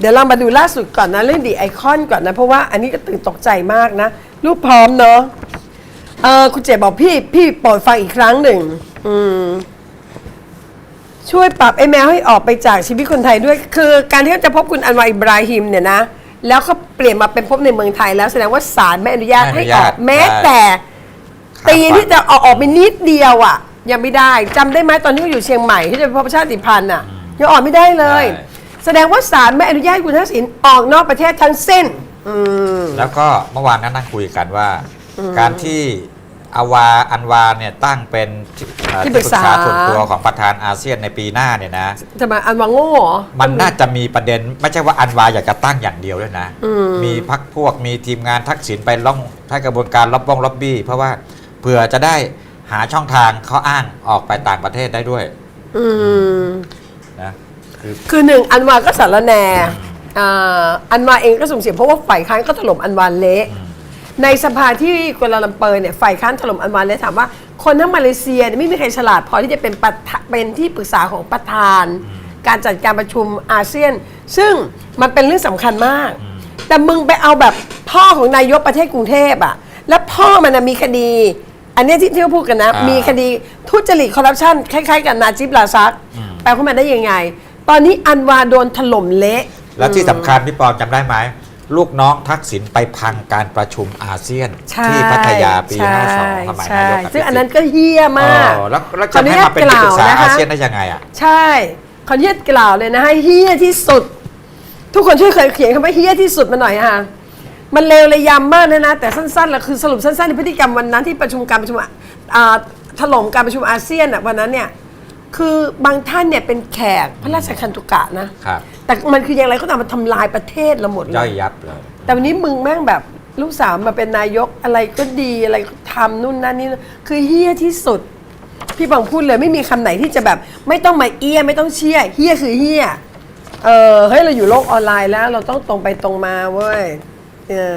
เดี๋ยวเรามาดูล่าสุดก่อนนะเรื่องดีไอคอนก่อนนะ เพราะว่าอันนี้ก็ตื่นตกใจมากนะ รูปพร้อมเนาะเออคุณเจบอกพี่พี่โปรดฟังอีกครั้งหนึ่งอืมช่วยปรับไอ้แมวให้ออกไปจากชีวิตคนไทยด้วย คือการที่เขาจะพบคุณอันวาอิบราฮิมเนี่ยนะ แล้วเขาเปลี่ยนมาเป็นพบในเมืองไทยแล้วแสดงว่าศาลไม่อนุญาตไม่อให้นุอญาอตก แม้ได้แต่ครับตีนที่จะเอาออกไปนิดเดียวอะ ยังไม่ได้จำได้ไหมตอนที่เขาอยู่เชียงใหม่ที่จะไปพบชาติพันธุ์อะยังออกไม่ได้เลย ใช่ แสดงว่าศาลไม่อนุญาตให้คุณทักษิณออกนอกประเทศทั้งสิ้น อืม แล้วก็เมื่อวานนั้นนั่งคุยกันว่าการที่อาวาอันวาเนี่ยตั้งเป็นที่เอ่อที่ปรึกษา ส่วนตัวของประธานอาเซียนในปีหน้าเนี่ยนะ จะมาอันวางโง่เหรอ มันน่าจะมีประเด็นไม่ใช่ว่าอันวาอยากจะตั้งอย่างเดียวด้วยนะ อืม มีพักพวกมีทีมงานทักษิณไปล่องให้กระบวนการล็อบบ้องล็อบบี้ เพราะว่าเผื่อจะได้หาช่องทางเขาอ้างออกไปต่างประเทศได้ด้วยอืม นะ คือคือหนึ่งอันวาก็สารแหนอ่าอันวาเองก็สุ่มเสี่ยงเพราะว่าฝ่ายค้านก็ถล่มอันวาเละในสภาที่กัวลาลัมเปอร์เนี่ยฝ่ายค้านถล่มอันวาเละถามว่า คนทั้งมาเลเซียเนี่ยไม่มีใครฉลาดพอที่จะเป็นประธานเป็นที่ปรึกษาของประธาน การจัดการประชุมอาเซียน ซึ่งมันเป็นเรื่องสำคัญมาก แต่มึงไปเอาแบบพ่อของนายกประเทศกรุงเทพอะแล้วพ่อมันนะมีคดีอันเนี้ยที่ที่เขาพูดกันนะอ่ามีมีคดีทุจริตคอร์รัปชันคล้ายๆ กับนาจิบลาซักแปลเข้ามาได้ยังไง ตอนนี้อันวาโดนถล่มเละ แล้วที่สำคัญพี่ปอมจำได้ไหม ลูกน้องทักษิณไปพังการประชุมอาเซียน ใช่ที่พัทยาปี ใช่52สมัยใช่นายกซึ่งอันนั้นก็เฮี้ยมากอ๋อแล้วแล้วขอจะอนุให้ญามาตเป็นกที่ล่าปรึวกษานะอาคะเซียนได้ยังไงอะ ใช่ขออนุญาตกล่าวเลยนะให้เฮี้ยที่สุด ทุกคนช่วยเคยเขียนคำว่าเฮี้ยที่สุดมาหน่อยค่ะ มันเลวระยำมากนะนะ แต่สั้นๆแล้วคือสรุปสั้นๆในพฤติกรรมวันนั้นที่ประชุมการประชุมอ่าถล่มการประชุมอาเซียนอะวันนั้นเนี่ย คือบางท่านเนี่ยเป็นแขกพระราชคันตุกะนะ ครับแต่มันคืออย่างไรก็ตามมันทำลายประเทศเราหมดเลยย่อยยับเลย แต่วันนี้มึงแม่งแบบลูกสาวมาเป็นนายกอะไรก็ดีอะไรก็ทำนู่นนั่นนี่คือเฮี้ยที่สุด พี่บังพูดเลยไม่มีคำไหนที่จะแบบ ไม่ต้องมาเอี้ยไม่ต้องเชี่ยเฮี้ยคือเฮี้ยเออเฮ้ยเราอยู่โลกออนไลน์แล้ว เราต้องตรงไปตรงมาเว้ยเออ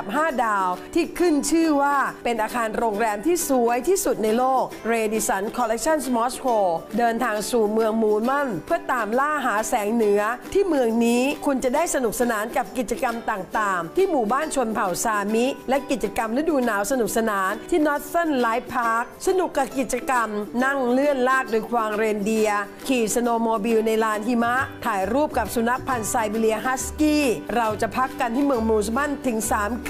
บ5 ดาว ที่ขึ้นชื่อว่าเป็นอาคารโรงแรมที่สวยที่สุดในโลก r a d i s o n Collection Moscow เดินทางสู่เมืองมูลมันเพื่อตามล่าหาแสงเหนือ ที่เมืองนี้คุณจะได้สนุกสนานกับกิจกรรมต่างๆ ที่หมู่บ้านชนเผ่าซามิ และกิจกรรมฤดูหนาวสนุกสนานที่ Northern Light Park สนุกกับกิจกรรม นั่งเลื่อนลากโดยควางเรนเดีย ขี่สโนโมบิลในลานหิมะ ถ่ายรูปกับสุนัขพันธุ์ไซบีเรียฮัสกี้ เราจะพักกันที่เมืองมูสมันถึง 3 ค